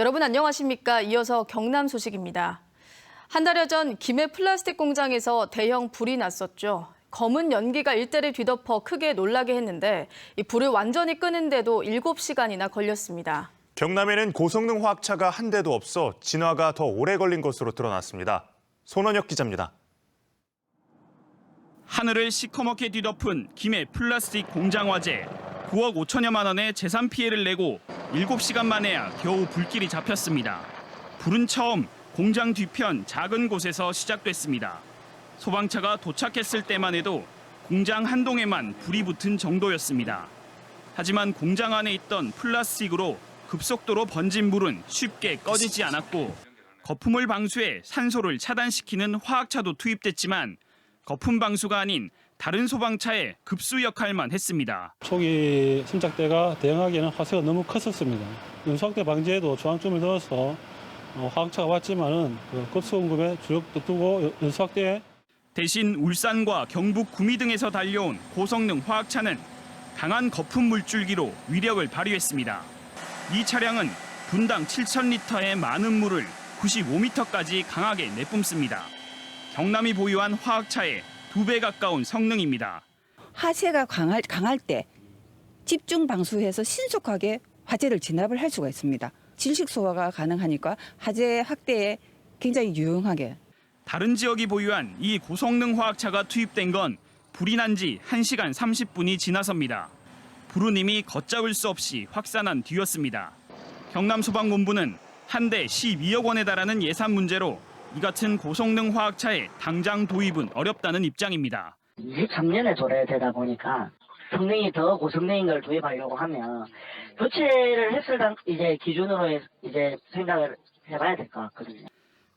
여러분 안녕하십니까? 이어서 경남 소식입니다. 한 달여 전 김해 플라스틱 공장에서 대형 불이 났었죠. 검은 연기가 일대를 뒤덮어 크게 놀라게 했는데 이 불을 완전히 끄는데도 7시간이나 걸렸습니다. 경남에는 고성능 화학차가 한 대도 없어 진화가 더 오래 걸린 것으로 드러났습니다. 손원혁 기자입니다. 하늘을 시커멓게 뒤덮은 김해 플라스틱 공장 화재. 9억 5천여만 원의 재산 피해를 내고 7시간 만에야 겨우 불길이 잡혔습니다. 불은 처음 공장 뒤편 작은 곳에서 시작됐습니다. 소방차가 도착했을 때만 해도 공장 한 동에만 불이 붙은 정도였습니다. 하지만 공장 안에 있던 플라스틱으로 급속도로 번진 불은 쉽게 꺼지지 않았고 거품을 방수해 산소를 차단시키는 화학차도 투입됐지만 거품 방수가 아닌 다른 소방차의 급수 역할만 했습니다. 초기 순작대가 대응하기에는 화세가 너무 컸었습니다. 연소확대 방지에도 조항점을 넣어서 어, 화학차가 왔지만은 그 급수 공급에 주력도 두고 연소확대에 대신 울산과 경북 구미 등에서 달려온 고성능 화학차는 강한 거품 물줄기로 위력을 발휘했습니다. 이 차량은 분당 7,000리터의 많은 물을 95m까지 강하게 내뿜습니다. 경남이 보유한 화학차의 두 배 가까운 성능입니다. 화재가 강할, 강할 때 집중 방수해서 신속하게 화재를 진압을 할 수가 있습니다. 질식 소화가 가능하니까 화재 확대에 굉장히 유용하게 다른 지역이 보유한 이 고성능 화학차가 투입된 건 불이 난 지 1시간 30분이 지나섭니다. 불은 이미 걷잡을 수 없이 확산한 뒤였습니다. 경남소방본부는 한 대 12억 원에 달하는 예산 문제로 이 같은 고성능 화학차의 당장 도입은 어렵다는 입장입니다. 23년에 도래되다 보니까 성능이 더 고성능인 걸 도입하려고 하면 교체를 했을 당 이제 기준으로 해- 이제 생각을 해봐야 될 것 같거든요.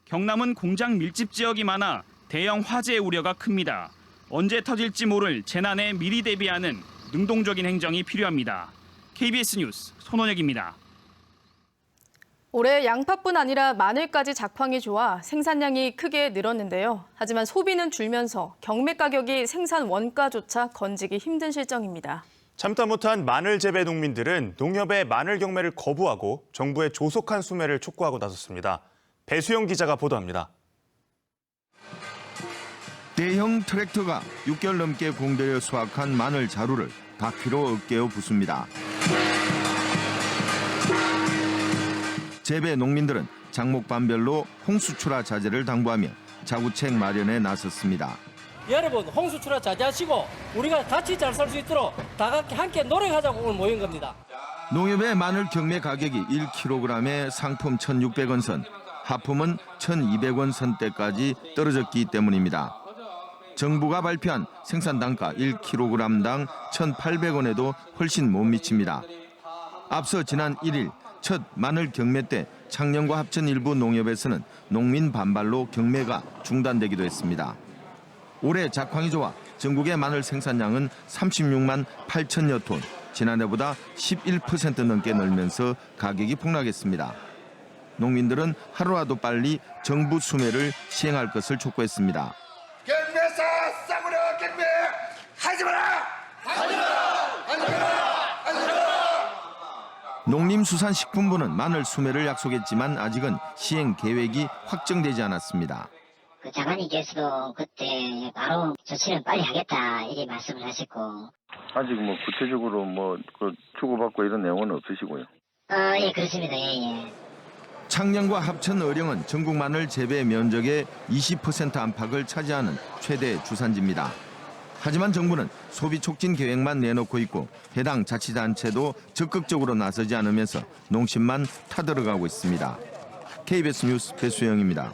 경남은 공장 밀집 지역이 많아 대형 화재 우려가 큽니다. 언제 터질지 모를 재난에 미리 대비하는 능동적인 행정이 필요합니다. KBS 뉴스 손원혁입니다. 올해 양파뿐 아니라 마늘까지 작황이 좋아 생산량이 크게 늘었는데요. 하지만 소비는 줄면서 경매 가격이 생산 원가조차 건지기 힘든 실정입니다. 참다 못한 마늘 재배 농민들은 농협의 마늘 경매를 거부하고 정부의 조속한 수매를 촉구하고 나섰습니다. 배수영 기자가 보도합니다. 대형 트랙터가 6개월 넘게 공들여 수확한 마늘 자루를 바퀴로 어깨어 붓습니다. 재배 농민들은 장목반별로 홍수출하 자재를 당부하며 자구책 마련에 나섰습니다. 여러분 홍수출하 자제하시고 우리가 같이 잘 살 수 있도록 다 같이 함께 노력하자고 오늘 모인 겁니다. 농협의 마늘 경매 가격이 1kg에 상품 1,600원 선, 하품은 1,200원 선대까지 떨어졌기 때문입니다. 정부가 발표한 생산 단가 1kg당 1,800원에도 훨씬 못 미칩니다. 앞서 지난 1일 첫 마늘 경매 때 창녕과 합천 일부 농협에서는 농민 반발로 경매가 중단되기도 했습니다. 올해 작황이 좋아 전국의 마늘 생산량은 36만 8천여 톤, 지난해보다 11% 넘게 늘면서 가격이 폭락했습니다. 농민들은 하루라도 빨리 정부 수매를 시행할 것을 촉구했습니다. 경매사 싸구려 경매 하지 마라! 농림수산식품부는 마늘 수매를 약속했지만 아직은 시행 계획이 확정되지 않았습니다. 그 장관님께서도 그때 바로 조치를 빨리 하겠다 이렇게 말씀을 하셨고 아직 뭐 구체적으로 뭐그 주고받고 이런 내용은 없으시고요. 아 예 그렇습니다 예 예 창녕과 합천 어령은 전국 마늘 재배 면적의 20% 안팎을 차지하는 최대 주산지입니다. 하지만 정부는 소비 촉진 계획만 내놓고 있고 해당 자치단체도 적극적으로 나서지 않으면서 농심만 타들어가고 있습니다. KBS 뉴스 배수영입니다.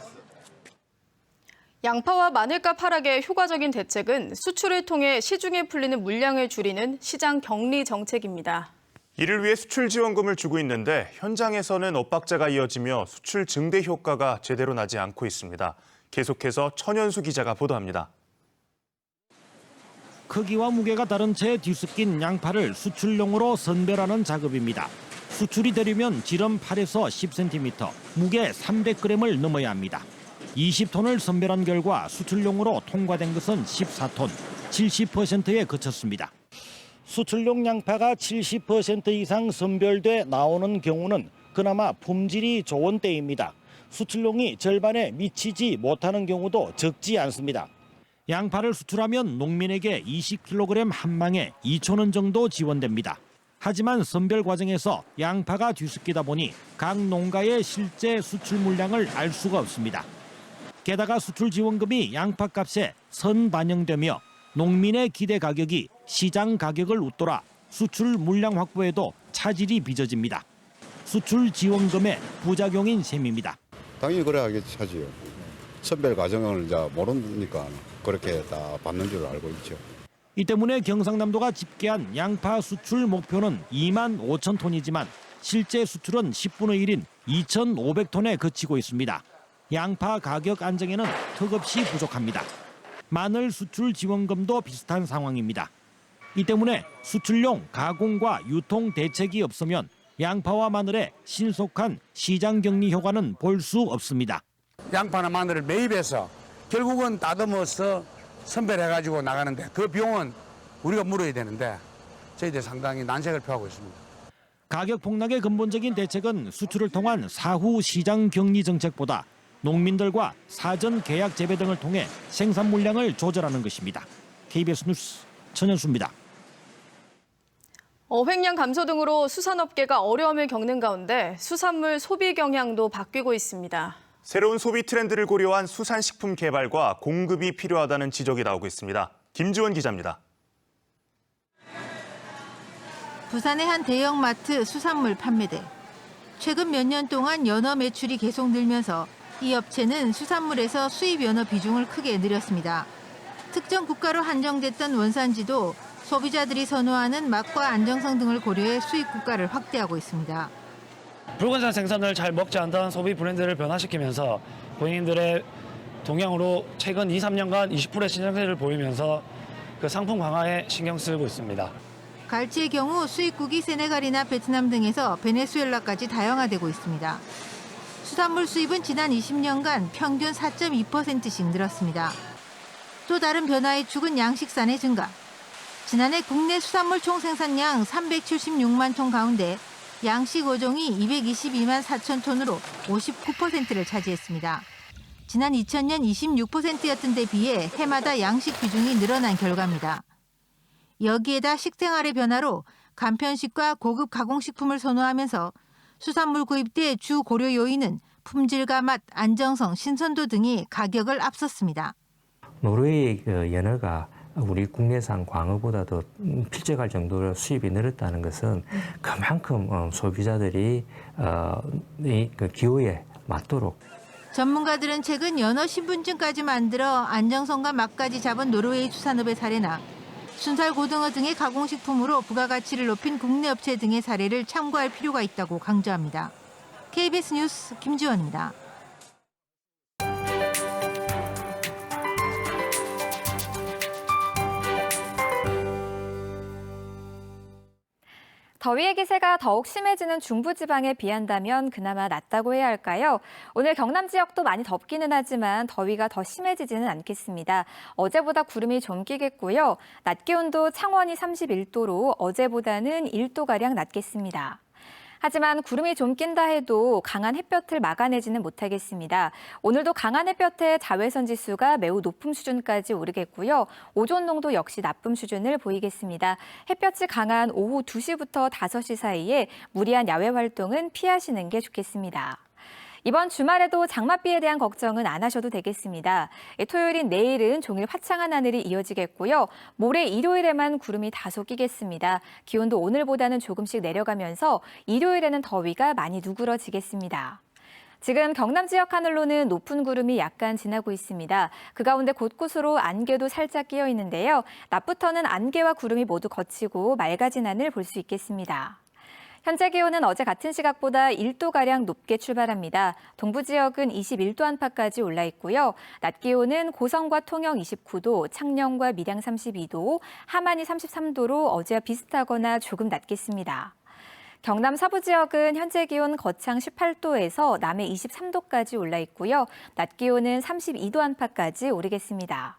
양파와 마늘값 하락의 효과적인 대책은 수출을 통해 시중에 풀리는 물량을 줄이는 시장 격리 정책입니다. 이를 위해 수출 지원금을 주고 있는데 현장에서는 엇박자가 이어지며 수출 증대 효과가 제대로 나지 않고 있습니다. 계속해서 천연수 기자가 보도합니다. 크기와 무게가 다른 채 뒤섞인 양파를 수출용으로 선별하는 작업입니다. 수출이 되려면 지름 8에서 10cm, 무게 300g을 넘어야 합니다. 20톤을 선별한 결과 수출용으로 통과된 것은 14톤, 70%에 그쳤습니다. 수출용 양파가 70% 이상 선별돼 나오는 경우는 그나마 품질이 좋은 때입니다. 수출용이 절반에 미치지 못하는 경우도 적지 않습니다. 양파를 수출하면 농민에게 20kg 한 망에 2천 원 정도 지원됩니다. 하지만 선별 과정에서 양파가 뒤섞이다 보니 각 농가의 실제 수출 물량을 알 수가 없습니다. 게다가 수출 지원금이 양파 값에 선 반영되며 농민의 기대 가격이 시장 가격을 웃돌아 수출 물량 확보에도 차질이 빚어집니다. 수출 지원금의 부작용인 셈입니다. 당연히 그래 하겠지 하지요. 선별 과정을 이제 모르니까 그렇게 다 받는 줄 알고 있죠. 이 때문에 경상남도가 집계한 양파 수출 목표는 2만 5천 톤이지만 실제 수출은 10분의 1인 2,500톤에 그치고 있습니다. 양파 가격 안정에는 턱없이 부족합니다. 마늘 수출 지원금도 비슷한 상황입니다. 이 때문에 수출용 가공과 유통 대책이 없으면 양파와 마늘의 신속한 시장 격리 효과는 볼 수 없습니다. 양파나 마늘을 매입해서 결국은 다듬어서 선별해가지고 나가는데 그 비용은 우리가 물어야 되는데 저희들 상당히 난색을 표하고 있습니다. 가격 폭락의 근본적인 대책은 수출을 통한 사후 시장 격리 정책보다 농민들과 사전 계약 재배 등을 통해 생산 물량을 조절하는 것입니다. KBS 뉴스 천현수입니다. 어획량 감소 등으로 수산업계가 어려움을 겪는 가운데 수산물 소비 경향도 바뀌고 있습니다. 새로운 소비 트렌드를 고려한 수산식품 개발과 공급이 필요하다는 지적이 나오고 있습니다. 김지원 기자입니다. 부산의 한 대형마트 수산물 판매대. 최근 몇 년 동안 연어 매출이 계속 늘면서 이 업체는 수산물에서 수입 연어 비중을 크게 늘렸습니다. 특정 국가로 한정됐던 원산지도 소비자들이 선호하는 맛과 안정성 등을 고려해 수입 국가를 확대하고 있습니다. 붉은산 생선을 잘 먹지 않던 소비 브랜드를 변화시키면서 본인들의 동향으로 최근 2, 3년간 20%의 신장세를 보이면서 그 상품 강화에 신경 쓰고 있습니다. 갈치의 경우 수입국이 세네갈이나 베트남 등에서 베네수엘라까지 다양화되고 있습니다. 수산물 수입은 지난 20년간 평균 4.2%씩 늘었습니다. 또 다른 변화의 축은 양식산의 증가. 지난해 국내 수산물 총 생산량 376만 톤 가운데 양식 어종이 222만 4천 톤으로 59%를 차지했습니다. 지난 2000년 26%였던 데 비해 해마다 양식 비중이 늘어난 결과입니다. 여기에다 식생활의 변화로 간편식과 고급 가공식품을 선호하면서 수산물 구입 때 주 고려 요인은 품질과 맛, 안정성, 신선도 등이 가격을 앞섰습니다. 노르웨이 그 연어가 우리 국내산 광어보다도 필적할 정도로 수입이 늘었다는 것은 그만큼 어, 소비자들이 어, 이그 기호에 맞도록 전문가들은 최근 연어 신분증까지 만들어 안정성과 맛까지 잡은 노르웨이 수산업의 사례나 순살 고등어 등의 가공식품으로 부가가치를 높인 국내 업체 등의 사례를 참고할 필요가 있다고 강조합니다. KBS 뉴스 김지원입니다. 더위의 기세가 더욱 심해지는 중부지방에 비한다면 그나마 낫다고 해야 할까요? 오늘 경남 지역도 많이 덥기는 하지만 더위가 더 심해지지는 않겠습니다. 어제보다 구름이 좀 끼겠고요. 낮 기온도 창원이 31도로 어제보다는 1도가량 낮겠습니다. 하지만 구름이 좀 낀다 해도 강한 햇볕을 막아내지는 못하겠습니다. 오늘도 강한 햇볕에 자외선 지수가 매우 높은 수준까지 오르겠고요. 오존 농도 역시 나쁨 수준을 보이겠습니다. 햇볕이 강한 오후 2시부터 5시 사이에 무리한 야외 활동은 피하시는 게 좋겠습니다. 이번 주말에도 장맛비에 대한 걱정은 안 하셔도 되겠습니다. 예, 토요일인 내일은 종일 화창한 하늘이 이어지겠고요. 모레 일요일에만 구름이 다소 끼겠습니다. 기온도 오늘보다는 조금씩 내려가면서 일요일에는 더위가 많이 누그러지겠습니다. 지금 경남 지역 하늘로는 높은 구름이 약간 지나고 있습니다. 그 가운데 곳곳으로 안개도 살짝 끼어 있는데요. 낮부터는 안개와 구름이 모두 거치고 맑아진 하늘 볼 수 있겠습니다. 현재 기온은 어제 같은 시각보다 1도가량 높게 출발합니다. 동부 지역은 21도 안팎까지 올라 있고요. 낮 기온은 고성과 통영 29도, 창녕과 밀양 32도, 함안이 33도로 어제와 비슷하거나 조금 낮겠습니다. 경남 서부 지역은 현재 기온 거창 18도에서 남해 23도까지 올라 있고요. 낮 기온은 32도 안팎까지 오르겠습니다.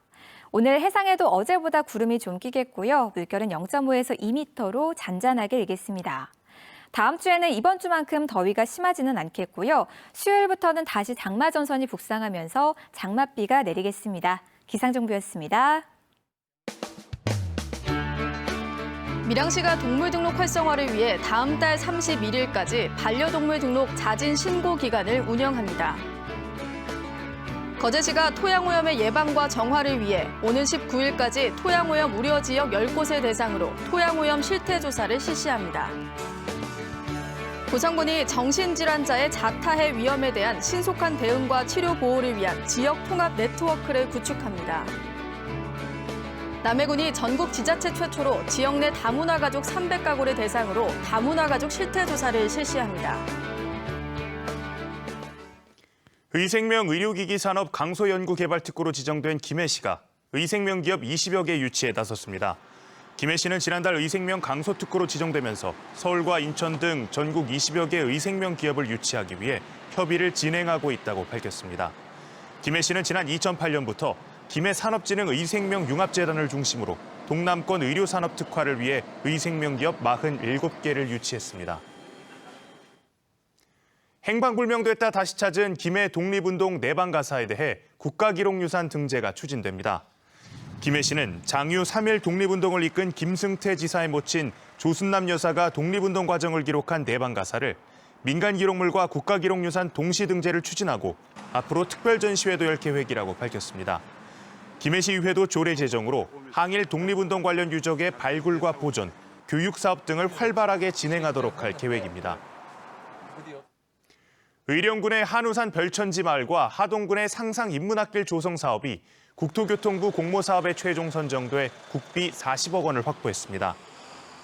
오늘 해상에도 어제보다 구름이 좀 끼겠고요. 물결은 0.5에서 2m로 잔잔하게 일겠습니다. 다음 주에는 이번 주만큼 더위가 심하지는 않겠고요. 수요일부터는 다시 장마 전선이 북상하면서 장맛비가 내리겠습니다. 기상정보였습니다. 밀양시가 동물 등록 활성화를 위해 다음 달 31일까지 반려동물 등록 자진 신고 기간을 운영합니다. 거제시가 토양오염의 예방과 정화를 위해 오는 19일까지 토양오염 우려 지역 10곳을 대상으로 토양오염 실태 조사를 실시합니다. 고성군이 정신질환자의 자타해 위험에 대한 신속한 대응과 치료 보호를 위한 지역 통합 네트워크를 구축합니다. 남해군이 전국 지자체 최초로 지역 내 다문화 가족 300가구를 대상으로 다문화 가족 실태 조사를 실시합니다. 의생명 의료기기 산업 강소연구개발특구로 지정된 김해 시가 의생명 기업 20여 개 유치에 나섰습니다. 김해시는 지난달 의생명 강소특구로 지정되면서 서울과 인천 등 전국 20여 개 의생명 기업을 유치하기 위해 협의를 진행하고 있다고 밝혔습니다. 김해시는 지난 2008년부터 김해 산업진흥 의생명 융합재단을 중심으로 동남권 의료산업 특화를 위해 의생명 기업 47개를 유치했습니다. 행방불명됐다 다시 찾은 김해 독립운동 내방가사에 대해 국가기록유산 등재가 추진됩니다. 김해시는 장유 3일 독립운동을 이끈 김승태 지사의 모친 조순남 여사가 독립운동 과정을 기록한 내방 가사를 민간 기록물과 국가 기록 유산 동시 등재를 추진하고 앞으로 특별 전시회도 열 계획이라고 밝혔습니다. 김해시의회도 조례 제정으로 항일 독립운동 관련 유적의 발굴과 보존, 교육 사업 등을 활발하게 진행하도록 할 계획입니다. 의령군의 한우산 별천지 마을과 하동군의 상상 인문학길 조성 사업이 국토교통부 공모사업에 최종 선정돼 국비 40억 원을 확보했습니다.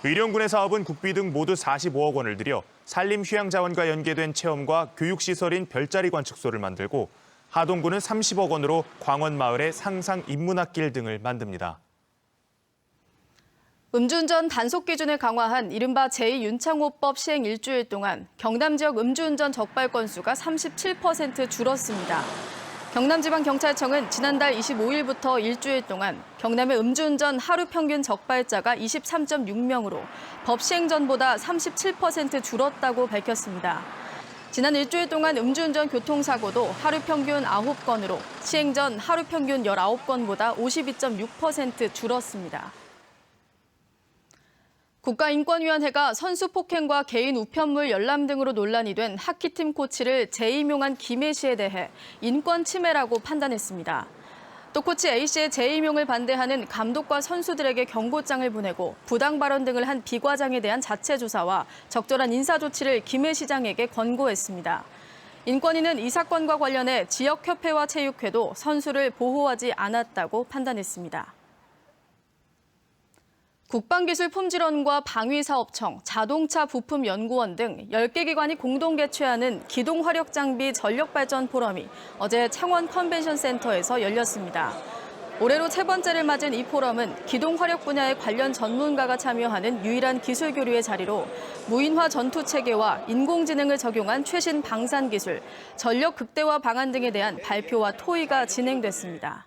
의령군의 사업은 국비 등 모두 45억 원을 들여 산림휴양자원과 연계된 체험과 교육시설인 별자리 관측소를 만들고 하동군은 30억 원으로 광원마을의 상상 인문학길 등을 만듭니다. 음주운전 단속 기준을 강화한 이른바 제2윤창호법 시행 일주일 동안 경남 지역 음주운전 적발 건수가 37% 줄었습니다. 경남지방경찰청은 지난달 25일부터 일주일 동안 경남의 음주운전 하루 평균 적발자가 23.6명으로 법 시행 전보다 37% 줄었다고 밝혔습니다. 지난 일주일 동안 음주운전 교통사고도 하루 평균 9건으로 시행 전 하루 평균 19건보다 52.6% 줄었습니다. 국가인권위원회가 선수 폭행과 개인 우편물 열람 등으로 논란이 된 하키팀 코치를 재임용한 김혜 씨에 대해 인권 침해라고 판단했습니다. 또 코치 A씨의 재임용을 반대하는 감독과 선수들에게 경고장을 보내고 부당 발언 등을 한 비 과장에 대한 자체 조사와 적절한 인사 조치를 김해 시장에게 권고했습니다. 인권위는 이 사건과 관련해 지역협회와 체육회도 선수를 보호하지 않았다고 판단했습니다. 국방기술 품질원과 방위사업청, 자동차 부품 연구원 등 10개 기관이 공동 개최하는 기동화력장비 전력발전 포럼이 어제 창원 컨벤션 센터에서 열렸습니다. 올해로 세 번째를 맞은 이 포럼은 기동화력 분야의 관련 전문가가 참여하는 유일한 기술 교류의 자리로 무인화 전투 체계와 인공지능을 적용한 최신 방산 기술, 전력 극대화 방안 등에 대한 발표와 토의가 진행됐습니다.